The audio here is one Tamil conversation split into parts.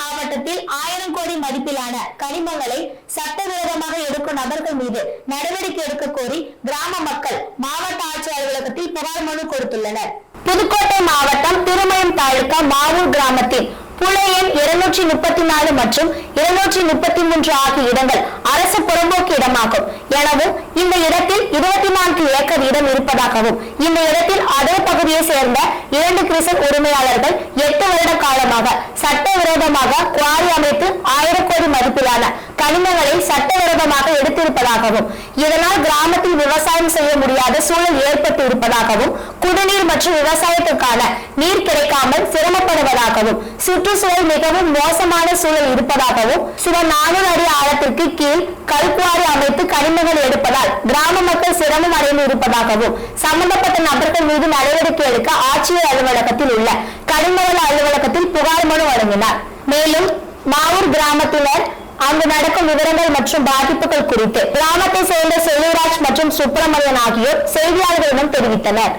மாவட்டத்தில் ஆயிரம் கோடி மதிப்பிலான கனிமங்களை சட்டவிரோதமாக எடுக்கும் நபர்கள் மீது நடவடிக்கை எடுக்க கோரி கிராம மக்கள் மாவட்ட ஆட்சியர் அலுவலகத்தில் புகார் மனு கொடுத்துள்ளனர். புதுக்கோட்டை மாவட்டம் திருமயம் தாலுகா மாவூர் கிராமத்தில் புலையன் இருநூற்றி முப்பத்தி நாலு மற்றும் இருநூற்றி முப்பத்தி மூன்று ஆகிய இடங்கள் அரசு புறம்போக்கு இடமாகும். எனவும் இந்த இடத்தில் இருபத்தி நான்கு ஏக்கர் இடம் இருப்பதாகவும் இந்த இடத்தில் அதே பகுதியை சேர்ந்த இரண்டு கிறிஸ்தவ உரிமையாளர்கள் எட்டு வருட காலமாக சட்டவிரோதமாக குவாரி அமைத்து ஆயிரம் கோடி மதிப்பிலான கனிமங்களை சட்டவிரோதமாக எடுத்திருப்பதாகவும் இதனால் கிராமத்தில் விவசாயம் செய்ய முடியாத சூழல் ஏற்பட்டு இருப்பதாகவும் குடிநீர் மற்றும் விவசாயத்திற்கான நீர் கிடைக்காமல் சிரமப்படுவதாகவும் சுற்றுச்சூழல் மிகவும் மோசமான சூழல் இருப்பதாகவும் சுமார் நானூறு அடி ஆழத்திற்கு கீழ் கல்குவாரி அமைத்து கனிமங்கள் எடுப்பதால் கிராம மக்கள் சிரமம் அடைந்து இருப்பதாகவும் சம்பந்தப்பட்ட நபர்கள் மீது நடவடிக்கை எடுக்க ஆட்சியர் அலுவலகத்தில் உள்ள கனிமவள அலுவலகத்தில் புகார் மனு வழங்கினார். மேலும் மாவூர் கிராமத்தினர் அங்கு நடக்கும் விவரங்கள் மற்றும் பாதிப்புகள் குறித்து கிராமத்தை சேர்ந்த செல்வராஜ் மற்றும் சுப்பிரமணியன் ஆகியோர் செய்தியாளர்களிடம் தெரிவித்தனர்.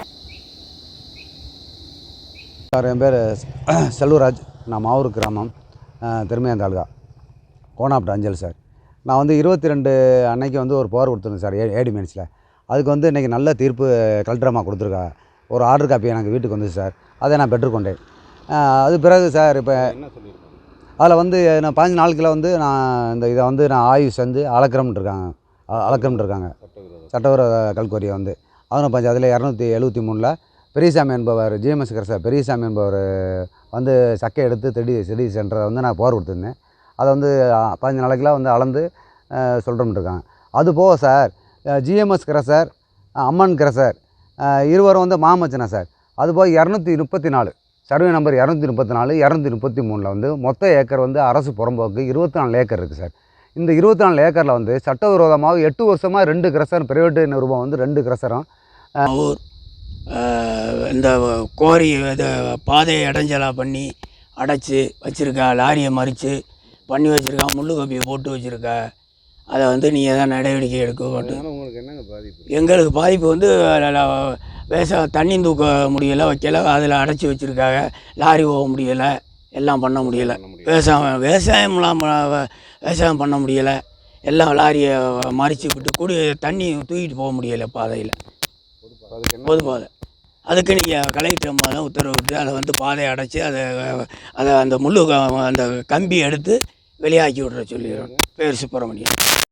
சார் என் பேர் செல்வராஜ். நான் மாவூர் கிராமம் திருமையான் தாலுகா கோனாப்ட் அஞ்சல் சார். நான் வந்து இருபத்தி ரெண்டு அன்னைக்கு வந்து ஒரு புகார் கொடுத்துருந்தேன் சார் ஏ ஏடி மீன்ஸில். அதுக்கு வந்து இன்றைக்கி நல்ல தீர்ப்பு கலெக்டரம்மா கொடுத்துருக்கா ஒரு ஆர்டர் காப்பி எனக்கு வீட்டுக்கு வந்துச்சு சார் அதை நான் பெற்றுக்கொண்டேன். அது பிறகு சார் இப்போ அதில் வந்து நான் பதினஞ்சு நாளுக்குள்ள வந்து நான் இந்த இதை வந்து நான் ஆய்வு செஞ்சு அளக்கிறோம்ன்ட்ருக்காங்க இருக்காங்க. சட்டவிரோத கல்கோரியை வந்து. அதனால் பஞ்சு அதில் இரநூத்தி எழுபத்தி மூணில் பெரியசாமி என்பவர் ஜிஎம்எஸ் கரசா பெரியசாமி என்பவர் வந்து சக்கை எடுத்து திடீர் செடி சென்றதை வந்து நான் போர் கொடுத்துருந்தேன். அதை வந்து பதினஞ்சு நாளைக்கெலாம் வந்து அளந்து சொல்கிறோம்னு இருக்காங்க. அது போக sir GMS crusher Amman crusher இருவரும் வந்து மாமச்சனா சார். அது போக இரநூத்தி முப்பத்தி நாலு. சர்வே நம்பர் இரநூத்தி முப்பத்தி நாலு இரநூத்தி முப்பத்தி மூணில் வந்து மொத்த ஏக்கர் வந்து அரசு புறம்போக்கு இருபத்தி நாலு ஏக்கர் இருக்குது சார். இந்த இருபத்தி நாலு ஏக்கரில் வந்து சட்டவிரோதமாக எட்டு வருஷமாக ரெண்டு கிரசர் பிரைவேட்டு நிறுவனம் வந்து ரெண்டு கிரசரும் ஊர் இந்த கோரி இது பாதையை இடைஞ்சலாக பண்ணி அடைச்சி வச்சுருக்கா லாரியை மறித்து பண்ணி வச்சுருக்கா முள்ளு கம்பியை போட்டு வச்சுருக்கா அதை வந்து நீங்கள் தான் நடவடிக்கை எடுக்க மாட்டோம் உங்களுக்கு என்னங்க பாதிப்பு? எங்களுக்கு பாதிப்பு வந்து விவசாய தண்ணி தூக்க முடியலை வைக்கல அதில் அடைச்சி வச்சுருக்காங்க. லாரி போக முடியலை எல்லாம் பண்ண முடியலை. விவசாயம் விவசாயம்லாம் விவசாயம் பண்ண முடியலை. எல்லாம் லாரியை மறித்து விட்டு கூடி தண்ணி தூக்கிட்டு போக முடியலை பாதையில். பொது பாதை. அதுக்கு நீங்கள் கலெக்டர் தான் உத்தரவிட்டு அதை வந்து பாதையை அடைச்சி அதை அதை அந்த முள்ளு அந்த கம்பி எடுத்து வெளியாக்கி விட்ற சொல்லிடுறோம். பேர் சுப்பிரமணியன்.